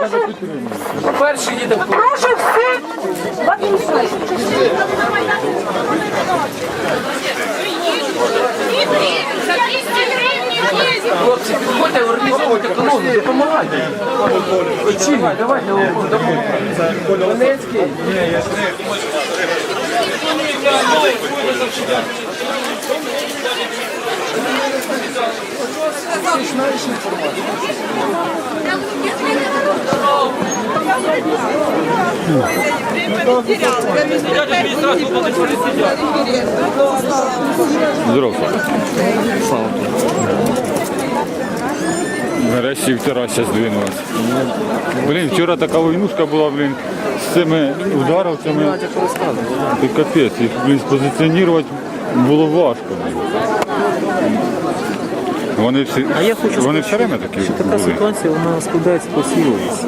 прошу, Перший їде в прошу всіх. хлопці, підходьте, організовуйте колону, допомагайте. Очі, давайте, допомагайте. Донецький. Здравствуйте. Нарешті вчора здвинулась. Блін, вчора така войнушка була, блін, з цими ударовцями. Ти капець, їх, блін, спозиціонувати було важко. блін. Вони всі, А я хочу вони сказати, все время такі що така були. ситуація вона складається по всій області.